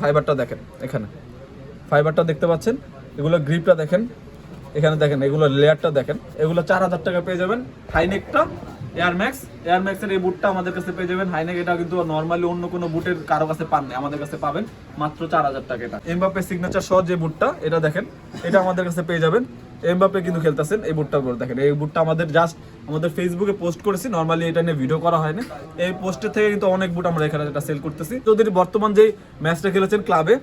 ফাইবারটা দেখেন, এখানে। ফাইবারটা দেখতে পাচ্ছেন, এগুলো গ্রিপটা দেখেন, এখানে দেখেন, এগুলো লেয়ারটা দেখেন। এগুলো চার হাজার টাকা পেয়ে যাবেন হাইনেকটা এয়ারম্যাক্স এয়ারম্যাক্সের এয়ার এই বুটটা আমাদের কাছে পেয়ে যাবেন। হাইনেক এটা কিন্তু নর্মালি অন্য কোনো বুটের কারও কাছে পান না আমাদের কাছে পাবেন মাত্র চার হাজার টাকা এটা। এমবাপে সিগনেচার সহ যে বুটটা, এটা দেখেন, এটা আমাদের কাছে পেয়ে যাবেন। এমবাপে কিন্তু খেলতেছেন এই বুটটা করে। দেখেন, এই বুটটা আমাদের জাস্ট আমাদের ফেসবুকে পোস্ট করেছি। নর্মালি এটা নিয়ে ভিডিও করা হয়নি। এই পোস্টের থেকে কিন্তু অনেক বুট আমরা এখানে এটা সেল করতেছি। যদি বর্তমান যে ম্যাচটা খেলেছেন ক্লাবে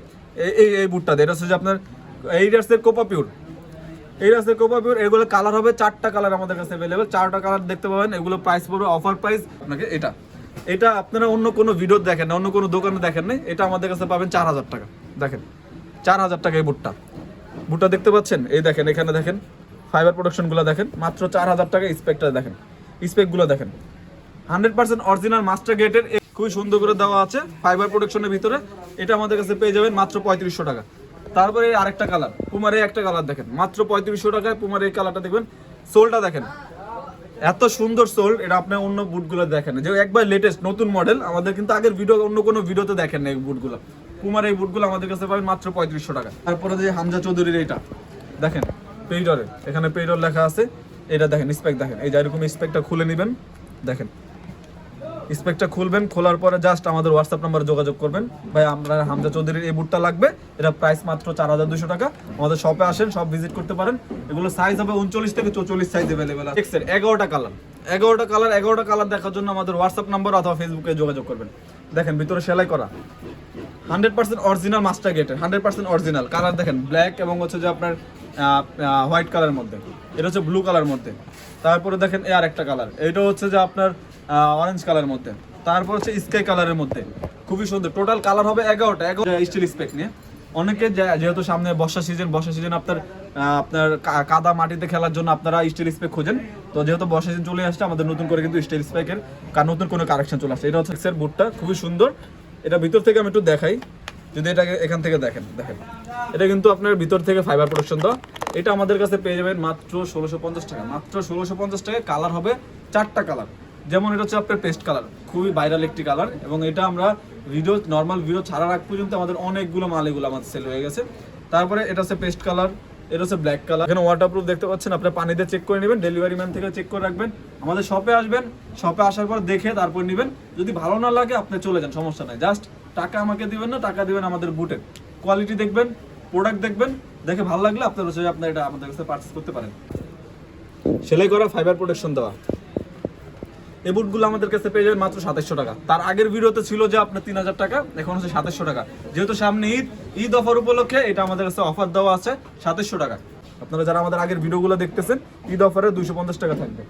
এই এই বুটটা এটা হচ্ছে আপনার এইডার্সের কোপা পিউর এই রাস্তায় কোপা পিওর এগুলো কালার হবে চারটা কালার আমাদের কাছে অ্যাভেলেবেল চারটা কালার দেখতে পাবেন, এগুলো প্রাইস পড়বে অফার প্রাইস আপনাকে এটা। এটা আপনারা অন্য কোনো ভিডিও দেখেন না, অন্য কোনো দোকানে দেখেন না এটা আমাদের কাছে পাবেন চার হাজার টাকা। দেখেন, চার হাজার টাকা এই বুটটা। বুটটা দেখতে পাচ্ছেন? এই দেখেন, এখানে দেখেন ফাইবার প্রোডাকশনগুলো দেখেন। মাত্র চার হাজার টাকা স্পেকটা দেখেন। স্পেকগুলো দেখেন। হান্ড্রেড পার্সেন্ট অরিজিনাল মাস্টার গেটের খুবই সুন্দর করে দেওয়া আছে ফাইবার প্রোডাকশনের ভিতরে। এটা আমাদের কাছে পেয়ে যাবেন মাত্র পঁয়ত্রিশশো টাকা। তারপরে আরেকটা কালার পুমার এই একটা কালার দেখেন। মাত্র পঁয়ত্রিশশো টাকায় পুমার এই কালারটা দেখবেন। সোলটা দেখেন। এত সুন্দর সোল এটা আপনার অন্য বুটগুলো দেখেন। যে একবার লেটেস্ট নতুন মডেল আমাদের কিন্তু আগের ভিডিও অন্য কোনো ভিডিওতে দেখেন না এই বুটগুলো পুমার এই বুটগুলো আমাদের কাছে পাবেন মাত্র পঁয়ত্রিশশো টাকা। তারপরে যে হামজা চৌধুরীর এটা দেখেন পেইডরে এখানে পেইডর লেখা আছে এটা দেখেন স্পেক দেখেন এই যে এরকম স্পেকটা খুলে নেবেন দেখেন স্পেকটা খুলবেন খোলার পরে জাস্ট আমাদের হোয়াটসঅ্যাপ নাম্বারে যোগাযোগ করবেন। ভাই আমরা হামজা চৌধুরীর এই বুটটা লাগবে এটা প্রাইস মাত্র চার হাজার দুশো টাকা। আমাদের শপে আসেন সব ভিজিট করতে পারেন। এগুলো সাইজ হবে উনচল্লিশ থেকে চৌচল্লিশ সাইজ অ্যাভেলেবেল আছে। এক্সের এগারোটা কালার এগারোটা কালার এগারোটা কালার দেখার জন্য আমাদের হোয়াটসঅ্যাপ নাম্বার অথবা ফেসবুকে যোগাযোগ করবেন। দেখেন ভিতরে সেলাই করা। হান্ড্রেড পার্সেন্ট অরিজিনাল মাস্টার গেটের, হান্ড্রেড পার্সেন্ট অরিজিনাল। কালার দেখেন ব্ল্যাক এবং হচ্ছে যে আপনার হোয়াইট কালারের মধ্যে। এটা হচ্ছে ব্লু কালার মধ্যে। তারপরে দেখেন এ আর একটা কালার এটা হচ্ছে যে আপনার অরেঞ্জ কালারের মধ্যে। তারপর হচ্ছে স্কাই কালারের মধ্যে। খুবই সুন্দর। টোটাল কালার হবে এগারোটা। এগারো স্টিল স্পেক নিয়ে। অনেকে যেহেতু সামনে বর্ষা সিজন বর্ষা সিজন আপনার আপনার কাদা মাটিতে খেলার জন্য আপনারা স্টিল স্পেক খোঁজেন। তো যেহেতু বর্ষা সিজন চলে আসছে, আমাদের নতুন করে কিন্তু স্টিল স্পেকের নতুন কোনো কারেকশন চলে আসছে। এটা হচ্ছে বুটটা খুবই সুন্দর। এটা ভিতর থেকে আমি একটু দেখাই। যদি এটাকে এখান থেকে দেখেন দেখেন। এটা কিন্তু আপনার ভিতর থেকে ফাইবার প্রোডাকশন এটা আমাদের কাছে পেয়ে যাবেন মাত্র ষোলোশো পঞ্চাশ টাকা। মাত্র ষোলোশো পঞ্চাশ টাকা কালার হবে চারটা কালার যেমন এটা হচ্ছে আপনার পেস্ট কালার খুবই ভাইরাল একটি কালার এবং এটা আমরা ভিডিও নর্মাল ভিডিও ছাড়ার আগ পর্যন্ত আমাদের অনেকগুলো মাল এগুলো আমাদের সেল হয়ে গেছে। তারপরে এটা হচ্ছে পেস্ট কালার এটা হচ্ছে ব্ল্যাক কালার এখানে ওয়াটারপ্রুফ দেখতে পাচ্ছেন আপনি পানিতে চেক করে নেবেন ডেলিভারি ম্যান থেকে চেক করে রাখবেন। আমাদের শপে আসবেন শপে আসার পর দেখে তারপর নেবেন। যদি ভালো না লাগে, আপনি চলে যান, সমস্যা নাই। জাস্ট টাকা আমাকে দিবেন না, টাকা দিবেন আমাদের বুটের কোয়ালিটি দেখবেন প্রোডাক্ট দেখবেন, দেখে ভালো লাগলে আপনার হচ্ছে আপনার এটা আমাদের কাছে পারচেস করতে পারেন। সেলাই করা ফাইবার প্রোটেকশন দেওয়া। এই বুটগুলো আমাদের কাছে পেয়ে যাবেন মাত্র সাতাশশো টাকা। তার আগের ভিডিওতে ছিল যে আপনার তিন হাজার টাকা, এখন হচ্ছে সাতাশশো টাকা। যেহেতু সামনে ঈদ ঈদ অফার উপলক্ষে এটা আমাদের কাছে অফার দেওয়া আছে সাতাশশো টাকা। আপনারা যারা আমাদের আগের ভিডিওগুলো দেখতেছেন, ঈদ অফারে দুশো পঞ্চাশ টাকা থাকবে।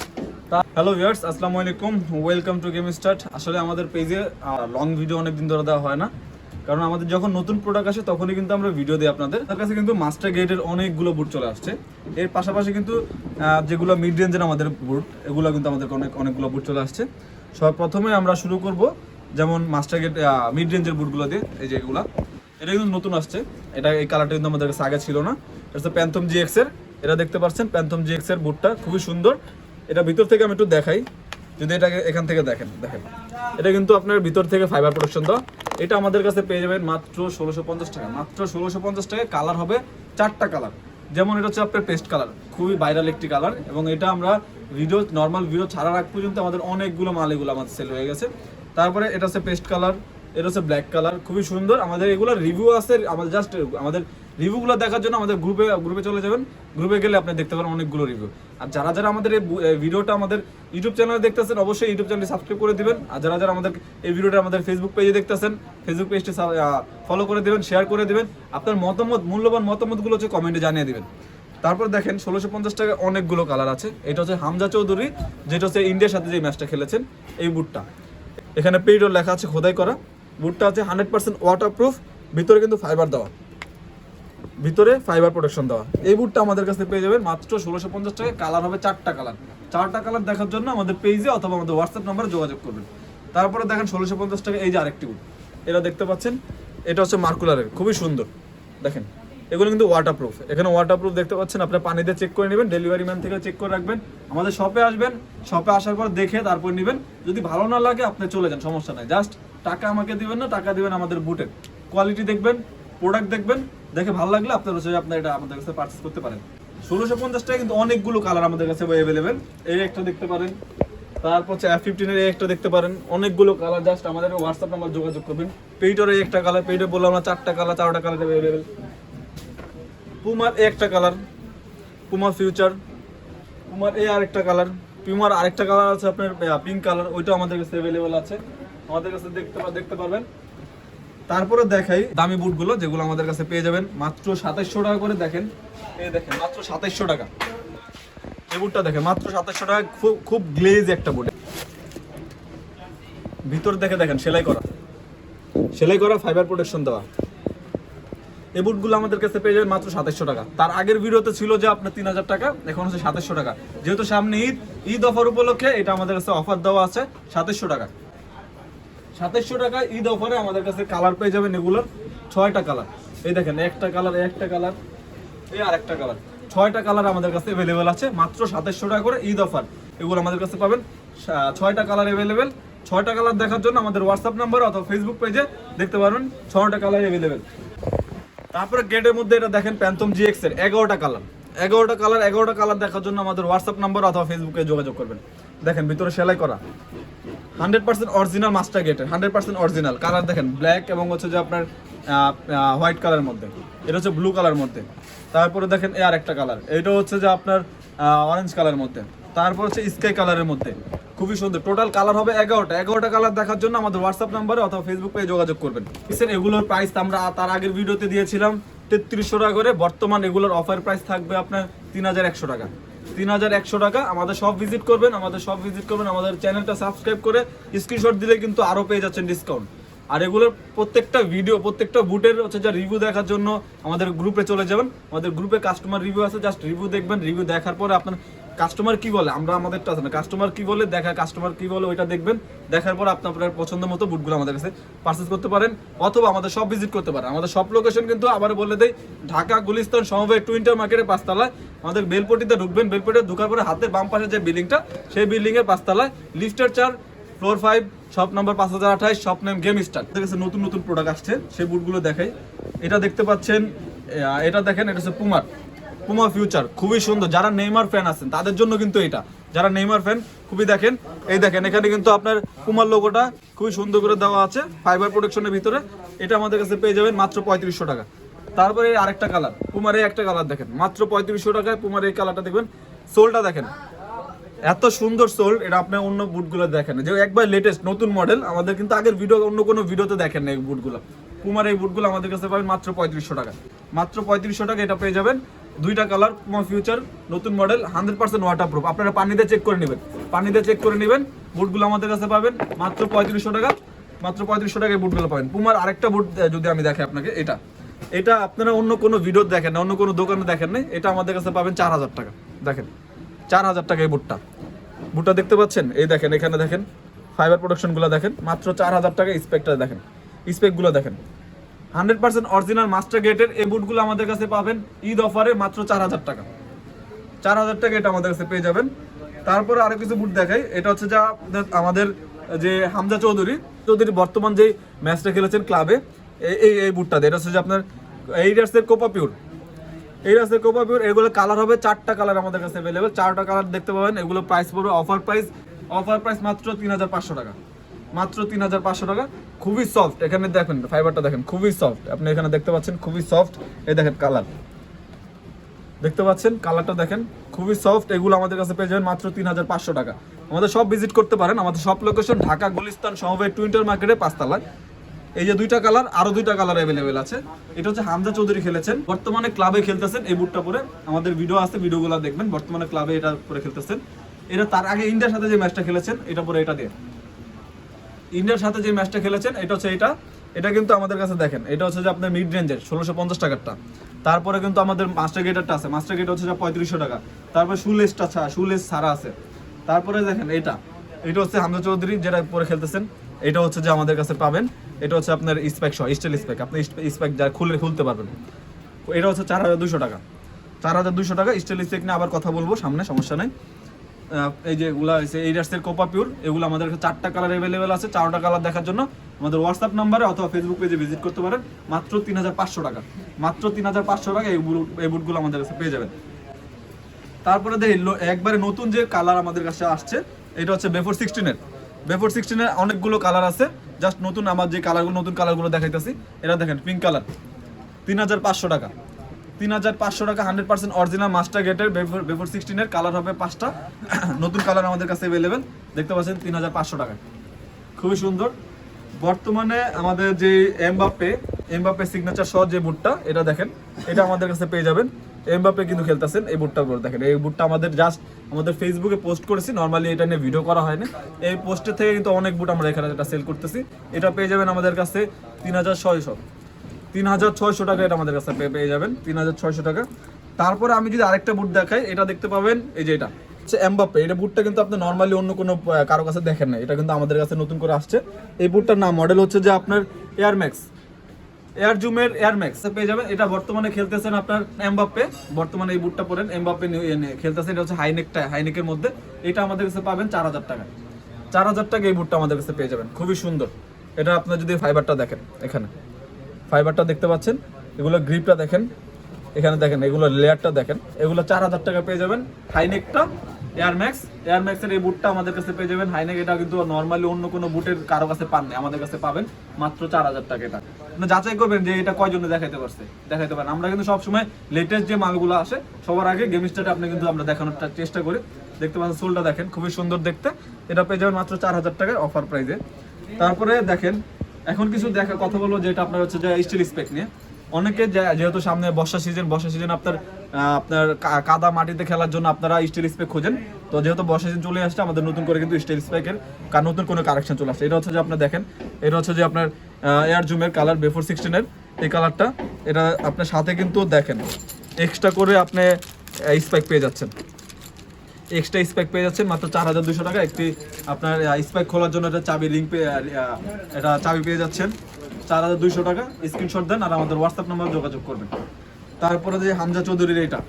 হ্যালো ভিউয়ার্স আসসালামু আলাইকুম ওয়েলকাম টু গেম স্টার্ট আসলে আমাদের পেজে লং ভিডিও অনেক দিন ধরে দেওয়া হয় না। কারণ আমাদের যখন নতুন প্রোডাক্ট আসে, তখনই কিন্তু আমরা ভিডিও দিই আপনাদের। তার কাছে কিন্তু মাস্টার গেটের অনেকগুলো বুট চলে আসছে। এর পাশাপাশি কিন্তু যেগুলো মিড রেঞ্জের আমাদের বুট এগুলো কিন্তু আমাদের অনেক, অনেকগুলো বুট চলে আসছে। সব প্রথমে আমরা শুরু করব যেমন মাস্টার গেট মিড রেঞ্জের বুটগুলো দিয়ে, এই যে এগুলা। এটা কিন্তু নতুন আসছে। এটা, এই কালারটা কিন্তু আমাদের কাছে আগে ছিল না। এটা হচ্ছে প্যান্থম জিএক্স এর। এটা দেখতে পাচ্ছেন প্যান্থম জিএক্স এর বুটটা খুবই সুন্দর। এটা ভিতর থেকে আমি একটু দেখাই। যদি এটাকে এখান থেকে দেখেন দেখেন। এটা কিন্তু আপনার ভিতর থেকে ফাইবার প্রোডাকশন দেওয়া। এটা আমাদের কাছে পেয়ে যাবেন মাত্র ষোলোশো পঞ্চাশ টাকা। মাত্র ষোলোশো পঞ্চাশ টাকায় কালার হবে চারটা কালার যেমন এটা হচ্ছে আপনার পেস্ট কালার খুবই ভাইরাল একটি কালার এবং এটা আমরা ভিডিও নর্মাল ভিডিও ছাড়ার আগ পর্যন্ত আমাদের অনেকগুলো মাল এগুলো আমাদের সেল হয়ে গেছে। তারপরে এটা হচ্ছে পেস্ট কালার এটা হচ্ছে ব্ল্যাক কালার খুবই সুন্দর। আমাদের এগুলো রিভিউ আছে, আমাদের জাস্ট আমাদের রিভিউগুলো দেখার জন্য আমাদের গ্রুপে গ্রুপে চলে যাবেন। গ্রুপে গেলে আপনি দেখতে পারেন অনেকগুলো রিভিউ আর যারা যারা আমাদের এই ভিডিওটা আমাদের ইউটিউব চ্যানেলে দেখতেছেন, অবশ্যই ইউটিউব চ্যানেলটি সাবস্ক্রাইব করে দিবেন। আর যারা যারা আমাদের এই ভিডিওটা আমাদের ফেসবুক পেজে দেখতেছেন ফেসবুক পেজটি ফলো করে দিবেন শেয়ার করে দিবেন। আপনার মতামত, মূল্যবান মতামতগুলো হচ্ছে কমেন্টে জানিয়ে দিবেন। তারপর দেখেন, ষোলোশো পঞ্চাশ টাকা অনেকগুলো কালার আছে। এটা হচ্ছে হামজা চৌধুরী, যেটা হচ্ছে ইন্ডিয়ার সাথে যে ম্যাচটা খেলেছেন, এই বুটটা। এখানে পেইডর লেখা আছে খোদাই করা। বুটটা আছে হান্ড্রেড পার্সেন্ট ওয়াটার প্রুফ ভিতরে কিন্তু ফাইবার দেওয়া। ভিতরে ফাইবার প্রোটেকশন দেওয়া। এই বুটটা আমাদের কাছে পেয়ে যাবেন মাত্র ষোলোশো পঞ্চাশ টাকায় কালার হবে চারটা কালার চারটা কালার দেখার জন্য আমাদের পেজে অথবা আমাদের হোয়াটসঅ্যাপ নাম্বারে যোগাযোগ করবেন। তারপরে দেখেন ষোলোশো পঞ্চাশ টাকা এই যে আরেকটি বুট এটা দেখতে পাচ্ছেন, এটা হচ্ছে মার্কুলারের, খুবই সুন্দর। দেখেন, এগুলো কিন্তু ওয়াটারপ্রুফ এখানে ওয়াটারপ্রুফ দেখতে পাচ্ছেন, আপনি পানিতে চেক করে নেবেন ডেলিভারি ম্যান থেকে চেক করে রাখবেন। আমাদের শপে আসবেন শপে আসার পর দেখে তারপর নেবেন। যদি ভালো না লাগে, আপনি চলে যান, সমস্যা নাই। জাস্ট টাকা আমাকে দিবেন না, টাকা দিবেন আমাদের বুটের কোয়ালিটি দেখবেন প্রোডাক্ট দেখবেন দেখে ভালো লাগলে আপনার হচ্ছে আপনার এটা আমাদের কাছে পারচেস করতে পারেন। ষোলোশো পঞ্চাশ টাকা কিন্তু অনেকগুলো কালার আমাদের কাছে অ্যাভেলেবেল এই একটা দেখতে পারেন। তারপর হচ্ছে এফ ফিফটিনের এই একটা দেখতে পারেন। অনেকগুলো কালার জাস্ট আমাদের হোয়াটসঅ্যাপ নাম্বার যোগাযোগ করবেন। পেইটার এই একটা কালার পেইটে বললাম না, চারটা কালার চারটা কালার অ্যাভেলেবেল পুমার এই একটা কালার পুমার ফিউচার পুমার এই আরেকটা কালার পুমার আরেকটা কালার আছে আপনার পিঙ্ক কালার ওইটা আমাদের কাছে অ্যাভেলেবেল আছে। আমাদের কাছে দেখতে দেখতে পারবেন। তারপরে দেখাই দামি বুটগুলো, যেগুলো আমাদের কাছে পেয়ে যাবেন। মাত্র সাতাইশশো টাকা করে দেখেন। এই দেখেন, মাত্র সাতাইশশো টাকা। এই বুটটা দেখেন, মাত্র সাতাইশশো টাকা, খুব খুব গ্লেজ একটা বুট। ভিতর দেখে দেখেন, সেলাই করা। সেলাই করা ফাইবার প্রোটেকশন দেওয়া। এই বুটগুলো আমাদের কাছে পেয়ে যাবেন মাত্র সাতাশশো টাকা। তার আগের ভিডিওতে ছিল যে আপনার তিন হাজার টাকা, এখন হচ্ছে সাতাশশো টাকা। যেহেতু সামনে ঈদ ঈদ অফার উপলক্ষে এটা আমাদের কাছে অফার দেওয়া আছে সাতাশশো টাকা। সাতাশশো টাকা ঈদ অফারে আমাদের কাছে কালার পেয়ে যাবেন এগুলোর ছয়টা কালার এই দেখেন, একটা কালার একটা কালার এই আর একটা কালার ছয়টা কালার আমাদের কাছে অ্যাভেলেবেল আছে, মাত্র সাতাশশো টাকা করে ঈদ অফার। এগুলো আমাদের কাছে পাবেন ছয়টা কালার অ্যাভেলেবেল ছয়টা কালার দেখার জন্য আমাদের হোয়াটসঅ্যাপ নাম্বার অথবা ফেসবুক পেজে দেখতে পারবেন, ছয়টা কালার অ্যাভেলেবেল তারপরে গেটের মধ্যে এটা দেখেন প্যান্থম জিএক্স এর এগারোটা কালার এগারোটা কালার এগারোটা কালার দেখার জন্য আমাদের হোয়াটসঅ্যাপ নাম্বার অথবা ফেসবুকে যোগাযোগ করবেন। দেখেন, ভিতরে সেলাই করা। হান্ড্রেড পার্সেন্ট অরিজিনাল মাস্টার গেটের হান্ড্রেড পার্সেন্ট অরিজিনাল। কালার দেখেন ব্ল্যাক এবং হচ্ছে যে আপনার হোয়াইট কালারের মধ্যে। এটা হচ্ছে ব্লু কালার মধ্যে। তারপরে দেখেন এ আর একটা কালার। এটা হচ্ছে যে আপনার অরেঞ্জ কালারের মধ্যে। তারপর হচ্ছে স্কাই কালারের মধ্যে। খুবই সুন্দর। টোটাল কালার হবে এগারোটা। এগারোটা কালার দেখার জন্য আমাদের হোয়াটসঅ্যাপ নাম্বারে অথবা ফেসবুক পেজে যোগাযোগ করবেন। Listen, এগুলোর প্রাইস আমরা তার আগের ভিডিওতে দিয়েছিলাম। তেত্রিশশো টাকা করে। বর্তমান এগুলোর অফার প্রাইস থাকবে আপনার তিন হাজার একশো টাকা। তিন হাজার একশো টাকা। আমাদের সব ভিজিট করবেন, আমাদের সব ভিজিট করবেন, আমাদের চ্যানেলটা সাবস্ক্রাইব করে স্ক্রিনশট দিলে কিন্তু আরও পেয়ে যাচ্ছেন ডিসকাউন্ট আর এগুলোর প্রত্যেকটা ভিডিও প্রত্যেকটা বুটের হচ্ছে যা রিভিউ দেখার জন্য আমাদের গ্রুপে চলে যাবেন। আমাদের গ্রুপে কাস্টমার রিভিউ আছে জাস্ট রিভিউ দেখবেন রিভিউ দেখার পরে আপনার কাস্টমার কি বলে? আমরা আমাদেরটা আছে না। কাস্টমার কি বলে? দেখা, কাস্টমার কি বলে, ওইটা দেখবেন। দেখার পর আপনি আপনার পছন্দ মতো বুটগুলো আমাদের কাছে পারচেস করতে পারেন, অথবা আমাদের সব ভিজিট করতে পারেন। আমাদের সব লোকেশন কিন্তু আবার বলে দেয় ঢাকা, গুলিস্তান, সমবায় টুইন্টার মার্কেটের পাঁচতলায়। আমাদের বেলপটিতে ঢুকবেন, বেলপটিতে ঢুকার পরে হাতের বাম পাশে যে বিল্ডিংটা সেই বিল্ডিং এর পাঁচতলায় লিফটের চার ফ্লোর ফাইভ শপ নাম্বার পাঁচ হাজার আঠাইশ শপ নেম গেম স্টার আমাদের কাছে নতুন নতুন প্রোডাক্ট আসছে, সেই বুটগুলো দেখাই। এটা দেখতে পাচ্ছেন এটা দেখেন, এটা হচ্ছে পুমার পুমা ফিউচার খুবই সুন্দর। যারা নেইমার ফ্যান আছেন, তাদের জন্য কিন্তু এটা। যারা নেইমার ফ্যান খুবই দেখেন। এই দেখেন, এখানে কিন্তু আপনার পুমার লোগোটা খুবই সুন্দর করে দেওয়া আছে ফাইবার প্রোটেকশনের ভিতরে। এটা আমাদের কাছে পেয়ে যাবেন মাত্র পঁয়ত্রিশশো টাকা। তারপরে আরেকটা কালার পুমার এই একটা কালার দেখেন। মাত্র পঁয়ত্রিশশো টাকায় পুমার এই কালারটা দেখবেন। সোলটা দেখেন। এত সুন্দর সোল এটা আপনি অন্য বুটগুলো দেখেন। যে একবার লেটেস্ট নতুন মডেল আমাদের কিন্তু আগের ভিডিও অন্য কোনো ভিডিওতে দেখেন না এই বুটগুলো পুমার এই বুটগুলো আমাদের কাছে পাবেন মাত্র পঁয়ত্রিশশো টাকা। মাত্র পঁয়ত্রিশশো টাকা এটা পেয়ে যাবেন। দুইটা কালার পুমা ফিউচার নতুন model hundred percent waterproof আপনারা পানিতে চেক করে নেবেন। পানিতে চেক করে নেবেন বুটগুলো আমাদের কাছে পাবেন, মাত্র পঁয়ত্রিশশো টাকা, মাত্র পঁয়ত্রিশশো টাকায় বুটগুলো পাবেন। পুমার আরেকটা বুট যদি আমি দেখাই আপনাকে, এটা। এটা আপনারা অন্য কোনো ভিডিও দেখেন না, অন্য কোনো দোকানে দেখেন না এটা আমাদের কাছে পাবেন চার হাজার টাকা। দেখেন, চার হাজার টাকা এই বুটটা বুটটা দেখতে পাচ্ছেন? এই দেখেন, এখানে দেখেন ফাইবার প্রোডাকশনগুলো দেখেন, মাত্র চার হাজার টাকা স্পেকটা দেখেন। স্পেকগুলো দেখেন। হান্ড্রেড পার্সেন্ট অরিজিনাল মাস্টার গেটের এই বুটগুলো আমাদের কাছে পাবেন। ঈদ অফারে মাত্র চার হাজার টাকা। চার হাজার টাকা এটা আমাদের কাছে পেয়ে যাবেন। তারপরে আরও কিছু বুট দেখাই। এটা হচ্ছে যা আমাদের যে হামজা চৌধুরী চৌধুরী বর্তমান যে ম্যাচটা খেলেছেন ক্লাবে এই এই- এই বুটটা এটা হচ্ছে যে আপনার এইডার্সের কোপা পিউর এই রাস্তায় কোপা পিওর এগুলো কালার হবে চারটা কালার আমাদের কাছে অ্যাভেলেবেল চারটা কালার দেখতে পাবেন। এগুলো প্রাইস পড়বে অফার প্রাইস অফার প্রাইস মাত্র তিন হাজার পাঁচশো টাকা। মাত্র তিন হাজার পাঁচশো টাকা। খুবই সফট এখানে দেখেন ফাইবারটা দেখেন, খুবই সফট আপনি এখানে দেখতে পাচ্ছেন, খুবই সফট এই দেখেন কালার দেখতে পাচ্ছেন কালারটা দেখেন, খুবই সফট এগুলো আমাদের কাছে পেয়ে যাবেন মাত্র তিন হাজার পাঁচশো টাকা। আমাদের সব ভিজিট করতে পারেন। আমাদের সব লোকেশন ঢাকা গুলিস্তান সমবায় টুইন্টার মার্কেটে পাঁচতলায়। এই যে দুইটা কালার আরও দুইটা কালার অ্যাভেলেবেল আছে। এটা হচ্ছে হামজা চৌধুরী খেলেছেন। বর্তমানে ক্লাবে খেলতেছেন, এই বুটটা পরে। আমাদের ভিডিও আছে ভিডিওগুলো দেখবেন। বর্তমানে ক্লাবে এটা পরে খেলতেছেন। এটা তার আগে ইন্ডিয়ার সাথে যে ম্যাচটা খেলেছেন, এটা পরে এটা দিয়ে। ইন্ডিয়ার সাথে যে ম্যাচটা খেলেছেন, এটা হচ্ছে এটা এটা কিন্তু আমাদের কাছে দেখেন, এটা হচ্ছে যে আপনার মিড রেঞ্জের ষোলোশো পঞ্চাশ টাকারটা। তারপরে কিন্তু আমাদের মাস্টার গেটারটা আছে। মাস্টার গেট হচ্ছে পঁয়ত্রিশশো টাকা। তারপরে ছাড়া শুলেস ছাড়া আছে। তারপরে দেখেন এটা। এটা হচ্ছে হামজা চৌধুরী যেটা পরে খেলতেছেন। এটা হচ্ছে যে আমাদের কাছে পাবেন। এটা হচ্ছে আপনার স্প্যাক সহ স্টিল স্পেক আপনি স্প্যাক যা খুলে খুলতে পারবেন। এটা হচ্ছে চার হাজার দুশো টাকা। চার হাজার দুশো টাকা স্টিল স্পেক নিয়ে আবার কথা বলব সামনে, সমস্যা নেই। এই যে এগুলা হচ্ছে এই রাস্তের কোপা পিওর এগুলো আমাদের চারটা কালার অ্যাভেলেবেল আছে, চারটা কালার দেখার জন্য আমাদের হোয়াটসঅ্যাপ নাম্বারে অথবা ফেসবুক পেজে ভিজিট করতে পারেন। মাত্র তিন হাজার পাঁচশো টাকা। মাত্র তিন হাজার পাঁচশো টাকা এই বুট এই বুটগুলো আমাদের কাছে পেয়ে যাবেন। তারপরে দেখি একবারে নতুন যে কালার আমাদের কাছে আসছে, এটা হচ্ছে বেফোর সিক্সটিনের বেফোর সিক্সটিনের অনেকগুলো কালার আছে। জাস্ট নতুন, আমার যে কালারগুলো নতুন কালারগুলো দেখাইতেছি এটা দেখেন পিঙ্ক কালার তিন হাজার পাঁচশো টাকা। তিন হাজার পাঁচশো টাকা, হান্ড্রেড পার্সেন্ট অরিজিনাল মাস্টার গেটের বেফোর সিক্সটিনের কালার হবে পাঁচটা। নতুন কালার আমাদের কাছে অ্যাভেলেবেল দেখতে পাচ্ছেন, তিন হাজার পাঁচশো টাকা। খুবই সুন্দর। বর্তমানে আমাদের যে এমবাপ্পে এমবাপ্পে সিগনেচার সহ যে বুটটা এটা দেখেন, এটা আমাদের কাছে পেয়ে যাবেন। এমবাপ্পে কিন্তু খেলতেছেন এই বুটটা উপর, দেখেন। এই বুটটা আমাদের জাস্ট আমাদের ফেসবুকে পোস্ট করেছি নর্মালি এটা নিয়ে ভিডিও করা হয়নি। এই পোস্টের থেকে কিন্তু অনেক বুট আমরা এখানে এটা সেল করতেছি। এটা পেয়ে যাবেন আমাদের কাছে তিন হাজার ছয়শো। তিন হাজার ছয়শো টাকা এটা আমাদের কাছে পেয়ে- যাবেন তিন হাজার ছয়শো টাকা। তারপরে আমি যদি আরেকটা বুট দেখাই, এটা দেখতে পাবেন, এই যে এটা। হচ্ছে এমবাপ্পে এটা বুটটা কিন্তু আপনি নর্মালি অন্য কোনো কারও কাছে দেখেন না। এটা কিন্তু আমাদের কাছে নতুন করে আসছে। এই বুটটার নাম মডেল হচ্ছে যে আপনার এয়ার ম্যাক্স এয়ার জুমের এয়ার ম্যাক্স পেয়ে যাবেন। এটা বর্তমানে খেলতেছেন আপনার এমবাপ্পে বর্তমানে এই বুটটা পরেন এমবাপ্পে খেলতেছেন। এটা হচ্ছে হাইনেকটা হাইনেকের মধ্যে। এটা আমাদের কাছে পাবেন চার হাজার টাকা। চার হাজার টাকা এই বুটটা আমাদের কাছে পেয়ে যাবেন। খুবই সুন্দর। এটা আপনার যদি ফাইবারটা দেখেন, এখানে। ফাইবারটা দেখতে পাচ্ছেন, এগুলো গ্রিপটা দেখেন, এখানে দেখেন, এগুলো লেয়ারটা দেখেন, এগুলো চার হাজার টাকা পেয়ে যাবেন হাইনেকটা এয়ার ম্যাক্স এয়ার ম্যাক্সের এই বুটটা আমাদের কাছে পেয়ে যাবেন, হাইনেক এটা কিন্তু নর্মালি অন্য কোনো বুটের কারও কাছে পাননি আমাদের কাছে পাবেন মাত্র চার হাজার টাকা এটা। যাচাই করবেন যে এটা কয়জনে দেখাইতে পারছে, দেখাইতে পারেন। আমরা কিন্তু সবসময় লেটেস্ট যে মালগুলো আসে, সবার আগে গেম স্টার্টে আপনি কিন্তু আমরা দেখানোর চেষ্টা করি। দেখতে পাচ্ছেন সোলটা দেখেন, খুবই সুন্দর দেখতে। এটা পেয়ে যাবেন মাত্র চার হাজার টাকায় অফার প্রাইজে তারপরে দেখেন এখন কিছু দেখা, কথা বলব যেটা আপনার হচ্ছে যে স্টিল স্পেক নিয়ে। অনেকে যেহেতু সামনে বর্ষা সিজন বর্ষা সিজন আপনার আপনার কাদা মাটিতে খেলার জন্য আপনারা স্টিল স্পেক খোঁজেন। তো যেহেতু বর্ষা সিজন চলে আসছে, আমাদের নতুন করে কিন্তু স্টিল স্পেকের নতুন কোনো কারেকশন চলে আসছে। এটা হচ্ছে যে আপনার দেখেন, এটা হচ্ছে যে আপনার এয়ার জুমের কালার বেফোর সিক্সটিনের এই কালারটা এটা আপনার সাথে কিন্তু দেখেন এক্সট্রা করে আপনি স্পাইক পেয়ে যাচ্ছেন। এক্সট্রা স্পাইক পেয়ে যাচ্ছেন, মাত্র চার হাজার দুশো টাকা। একটি আপনার স্পাইক খোলার জন্য একটা চাবি লিঙ্ক এটা চাবি পেয়ে যাচ্ছেন। চার হাজার দুইশো টাকা স্ক্রিনশট দেন আর আমাদের হোয়াটসঅ্যাপ নাম্বার যোগাযোগ করবেন। তারপরে যে হামজা চৌধুরীর এটা,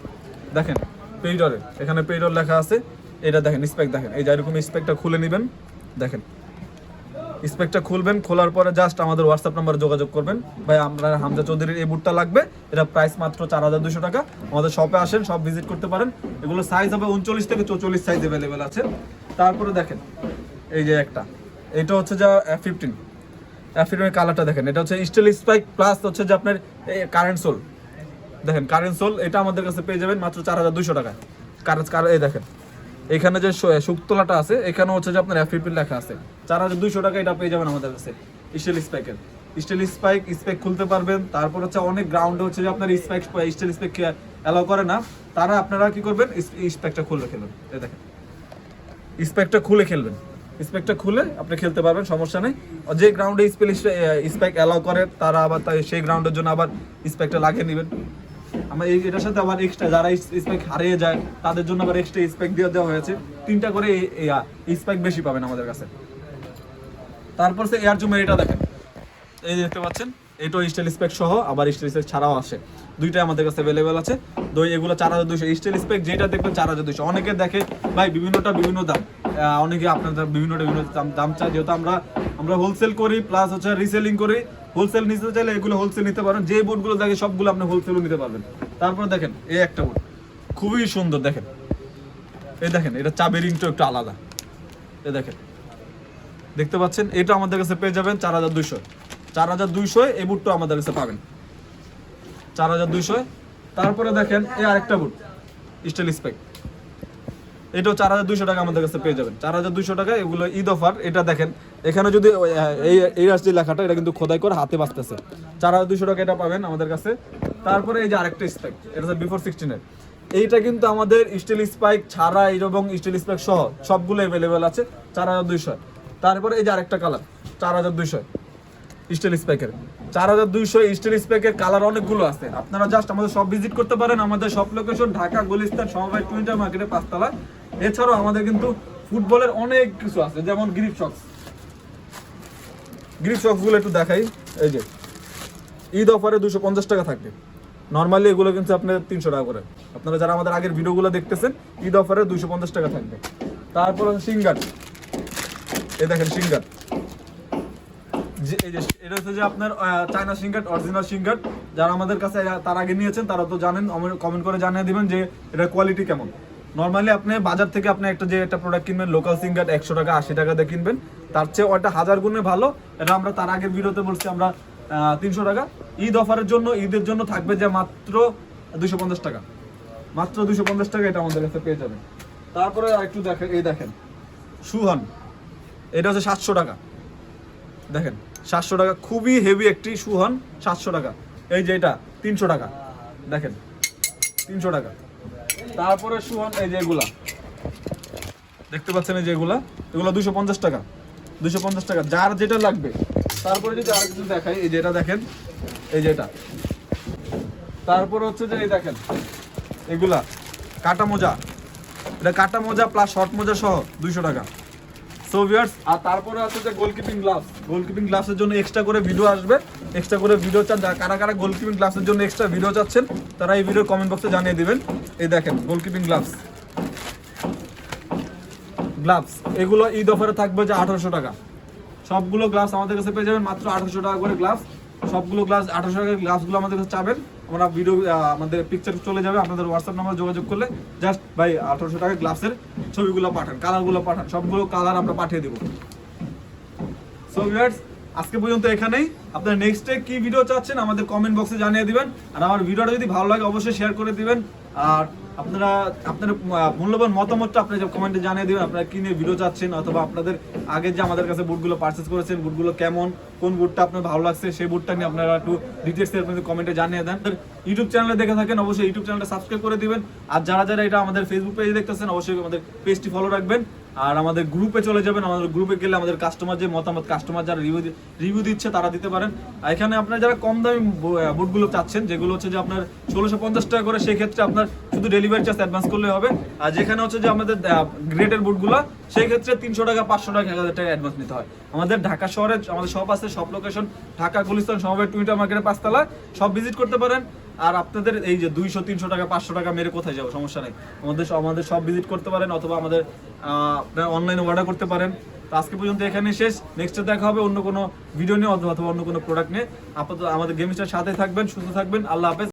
দেখেন পেইডরে এখানে পেইডর লেখা আছে। এটা দেখেন স্পেক দেখেন। এই যে এরকম স্পেকটা খুলে নেবেন, দেখেন। স্পেকটা খুলবেন, খোলার পরে জাস্ট আমাদের হোয়াটসঅ্যাপ নাম্বারে যোগাযোগ করবেন। ভাই, আমরা হামজা চৌধুরীর এই বুটটা লাগবে। এটা প্রাইস মাত্র চার হাজার দুশো টাকা। আমাদের শপে আসেন সব ভিজিট করতে পারেন। এগুলো সাইজ হবে উনচল্লিশ থেকে চৌচল্লিশ সাইজ অ্যাভেলেবেল আছে। তারপরে দেখেন, এই যে একটা। এটা হচ্ছে যা ফিফটিন ফিফটিনের কালারটা দেখেন। এটা হচ্ছে স্টিল স্পাইক প্লাস হচ্ছে যে আপনার এই কারেন্ট সোল দেখেন কারেন্ট সোল এটা আমাদের কাছে পেয়ে যাবেন মাত্র চার হাজার দুশো টাকা কারেন্ট কার এই দেখেন। এখানে যে শুকতলাটা আছে এখানে হচ্ছে যে আপনার এফপিপি লেখা আছে। চার হাজার দুইশো টাকা এটা পেয়ে যাবেন আমাদের কাছে, স্টিল স্পাইকের। স্টিল স্পাইক স্পেক খুলতে পারবেন, তারপর হচ্ছে অনেক গ্রাউন্ডে হচ্ছে যে আপনার স্পাইক, স্টিল স্পেক অ্যালাউ করে না, তারা আপনারা কি করবেন স্পেকটা খুলে খেলবেন এই দেখেন স্পেকটা খুলে খেলবেন। স্পেকটা খুলে আপনি খেলতে পারবেন, সমস্যা নেই। যে গ্রাউন্ডে স্পেল স্পেক অ্যালাউ করে, তারা আবার সেই গ্রাউন্ডের জন্য আবার স্পেকটা লাগিয়ে নেবেন। আমরা এটার সাথে আবার এক্সট্রা যারা স্পেক হারিয়ে যায়, তাদের জন্য আবার এক্সট্রা স্পেক দিয়ে দেওয়া হয়েছে। তিনটা করে স্পেক বেশি পাবেন আমাদের কাছে। তারপর সে এয়ার জুমের এটা দেখেন। এই দেখতে পাচ্ছেন, এটাও স্পেক সহ আবার স্টাইল স্পেক ছাড়াও আসে। দুইটাই আমাদের কাছে অ্যাভেলেবেল আছে। তো এগুলো চার হাজার দুশো স্টাইল স্পেক যেটা দেখবেন চার হাজার অনেকে দেখে, ভাই, বিভিন্নটা বিভিন্ন দাম। অনেকে আপনাদের বিভিন্নটা বিভিন্ন দাম দাম চায়। যেহেতু আমরা আমরা হোলসেল করি প্লাস হচ্ছে রিসেলিং করি। হোলসেল নিতে চাইলে এগুলো হোলসেল নিতে পারেন। যে বোর্ডগুলো দেখে সবগুলো আপনি হোলসেলও নিতে পারবেন। তারপর দেখেন, এই একটা বোর্ড খুবই সুন্দর, দেখেন। এই দেখেন, এটা চাবি রিংটা একটু আলাদা। এই দেখেন। দেখতে পাচ্ছেন? এটা আমাদের কাছে পেয়ে যাবেন চার হাজার দুইশো। চার হাজার দুইশো এই বুটটা আমাদের কাছে পাবেন। চার হাজার দুইশো। তারপরে দেখেন, এই আরেকটা বুট স্টাইল স্পেক এটাও চার হাজার দুইশো টাকা আমাদের কাছে পেয়ে যাবেন। চার হাজার দুইশো টাকা, এগুলো ঈদ অফার, এটা দেখেন। এখানে যদি এই এই রাষ্ট্রীয় লেখাটা, এটা কিন্তু খোদাই করে হাতে বাঁচতেছে। চার হাজার দুইশো টাকা এটা পাবেন আমাদের কাছে। তারপরে এই যে আরেকটা স্পাইক এটা হচ্ছে বিফোর সিক্সটিনের এইটা কিন্তু আমাদের স্টিল স্পাইক ছাড়া এবং স্টিল স্পাইক সহ সবগুলো অ্যাভেলেবেল আছে, চার হাজার দুইশো তারপরে এই যে আরেকটা কালার চার হাজার দুইশো স্টিল স্পেকের। চার হাজার দুইশো স্টিল স্পেকের কালার অনেকগুলো আছে। আপনারা জাস্ট আমাদের সব ভিজিট করতে পারেন। আমাদের সব লোকেশন ঢাকা গুলিস্তান সমবায় টুইন্টার মার্কেটে পাঁচতলা। এছাড়াও আমাদের কিন্তু ফুটবলের অনেক কিছু আছে, যেমন গ্রিপ শক্স গ্রিপ শক্সগুলো একটু দেখাই। এই যে, ঈদ অফারে দুশো পঞ্চাশ টাকা থাকবে। নর্মালি এগুলো কিন্তু আপনার তিনশো টাকা করে। আপনারা যারা আমাদের আগের ভিডিওগুলো দেখতেছেন, ঈদ অফারে দুশো পঞ্চাশ টাকা থাকবে। তারপর সিঙ্গার। এ দেখেন সিঙ্গার। এটা হচ্ছে যে আপনার চায়না সিঙ্গার অরিজিনাল সিঙ্গার যারা আমাদের কাছে তার আগে নিয়েছেন, তারা তো জানেন কমেন্ট করে জানিয়ে দিবেন যে এটা কোয়ালিটি কেমন। নর্মালি আপনি বাজার থেকে আপনি একটা যে একটা প্রোডাক্ট কিনবেন লোকাল সিঙ্গার একশো টাকা, আশি টাকা দিয়ে কিনবেন, তার চেয়ে ওটা হাজার গুণে ভালো। এটা আমরা তার আগের ভিডিওতে বলছি আমরা তিনশো টাকা। ঈদ অফারের জন্য, ঈদের জন্য থাকবে যে মাত্র দুশো পঞ্চাশ টাকা। মাত্র দুশো পঞ্চাশ টাকা এটা আমাদের কাছে পেয়ে যাবেন। তারপরে একটু দেখেন, এই দেখেন, সুহান, এটা হচ্ছে সাতশো টাকা। দেখেন সাতশো টাকা, খুবই হেভি একটি সুহান সাতশো টাকা। এই যে এটা, তিনশো টাকা। দেখেন, তিনশো টাকা। তারপরে সুহান এই যে এগুলা। দেখতে পাচ্ছেন এই যে এগুলা? এগুলো দুশো পঞ্চাশ টাকা। দুশো পঞ্চাশ টাকা। যার যেটা লাগবে। তারপরে যদি আর কিছু দেখাই, এই যেটা দেখেন, এই যেটা তারপরে হচ্ছে যে এই দেখেন, এগুলা, কাটা মোজা। এটা কাটা মোজা প্লাস শর্ট মোজা সহ দুইশো টাকা। সো ভিউয়ার্স আর তারপরে আছে যে গোলকিপিং গ্লাভস গোলকিপিং গ্লাভসের জন্য এক্সট্রা করে ভিডিও আসবে। এক্সট্রা করে ভিডিও চান কারা কারা গোলকিপিং গ্লাভসের জন্য এক্সট্রা ভিডিও চাচ্ছেন, তারা এই ভিডিও কমেন্ট বক্সে জানিয়ে দিবেন। এই দেখেন গোলকিপিং গ্লাভস গ্লাভস এগুলো ঈদ অফারে থাকবে যে আঠারোশো টাকা। সবগুলো গ্লাভস আমাদের কাছে পেয়ে যাবেন, মাত্র আঠারোশো টাকা করে গ্লাভস সবগুলো গ্লাস আঠারোশো টাকার গ্লাসগুলো আমাদের কাছে চাবেন। আমরা ভিডিও আমাদের পিকচার চলে যাবে, আপনাদের হোয়াটসঅ্যাপ নাম্বার যোগাযোগ করলে জাস্ট ভাই আঠারোশো টাকার গ্লাসের ছবিগুলো পাঠান কালারগুলো পাঠান, সবগুলো কালার আমরা পাঠিয়ে দেবো। সো ভিউয়ার্স আজকে পর্যন্ত এখানেই। আপনারা নেক্সট কি ভিডিও চাচ্ছেন আমাদের কমেন্ট বক্সে জানিয়ে দিবেন। আর আমার ভিডিওটা যদি ভালো লাগে অবশ্যই শেয়ার করে দিবেন। আর আপনারা আপনার মূল্যবান মতামতটা আপনারা কমেন্টে জানিয়ে দিবেন। আপনারা কি নিয়ে ভিডিও চাচ্ছেন অথবা আপনাদের আগে যে আমাদের কাছে বুটগুলো পারচেস করেছেন বুটগুলো কেমন, কোন বুটটা আপনার ভালো লাগছে, সেই বুটটা নিয়ে আপনারা একটু ডিটেলস আপনাদের কমেন্টে জানিয়ে দেন। ইউটিউব চ্যানেলে দেখে থাকেন, অবশ্যই ইউটিউব চ্যানেলটা সাবস্ক্রাইব করে দিবেন। আর যারা যারা এটা আমাদের ফেসবুক পেজে দেখতেছেন, অবশ্যই আমাদের পেজটি ফলো রাখবেন। আর আমাদের গ্রুপে চলে যাবেন, আমাদের গ্রুপে গেলে আমাদের কাস্টমার যে মতামত কাস্টমার যারা রিভিউ রিভিউ দিচ্ছে তারা দিতে পারেন। আর এখানে আপনার যারা কম দামি বুটগুলো চাচ্ছেন, যেগুলো হচ্ছে যে আপনার ষোলোশো পঞ্চাশ টাকা করে, সেক্ষেত্রে আপনার শুধু ডেলিভারি চার্জ অ্যাডভান্স করলে হবে। আর যেখানে হচ্ছে যে আমাদের গ্রেডের বুটগুলো সেই ক্ষেত্রে তিনশো টাকা, পাঁচশো টাকা, এক হাজার টাকা অ্যাডভান্স নিতে হয়। আমাদের ঢাকা শহরে, আমাদের সব আছে সব লোকেশন ঢাকা, গুলিস্তান, সমবায়, টুইটার মার্কেটের পাঁচতলা। সব ভিজিট করতে পারেন। আর আপনাদের এই যে দুইশো, তিনশো টাকা, পাঁচশো টাকা মেরে কোথায় যাব? সমস্যা নেই। আমাদের আমাদের সব ভিজিট করতে পারেন অথবা আমাদের আপনার অনলাইনে অর্ডার করতে পারেন। তো আজকে পর্যন্ত এখানে শেষ। নেক্সটে দেখা হবে অন্য কোনো ভিডিও নিয়ে অথবা অন্য কোনো প্রোডাক্ট নিয়ে। আপাতত আমাদের গেমসটার সাথে থাকবেন, সুস্থ থাকবেন। আল্লাহ হাফেজ।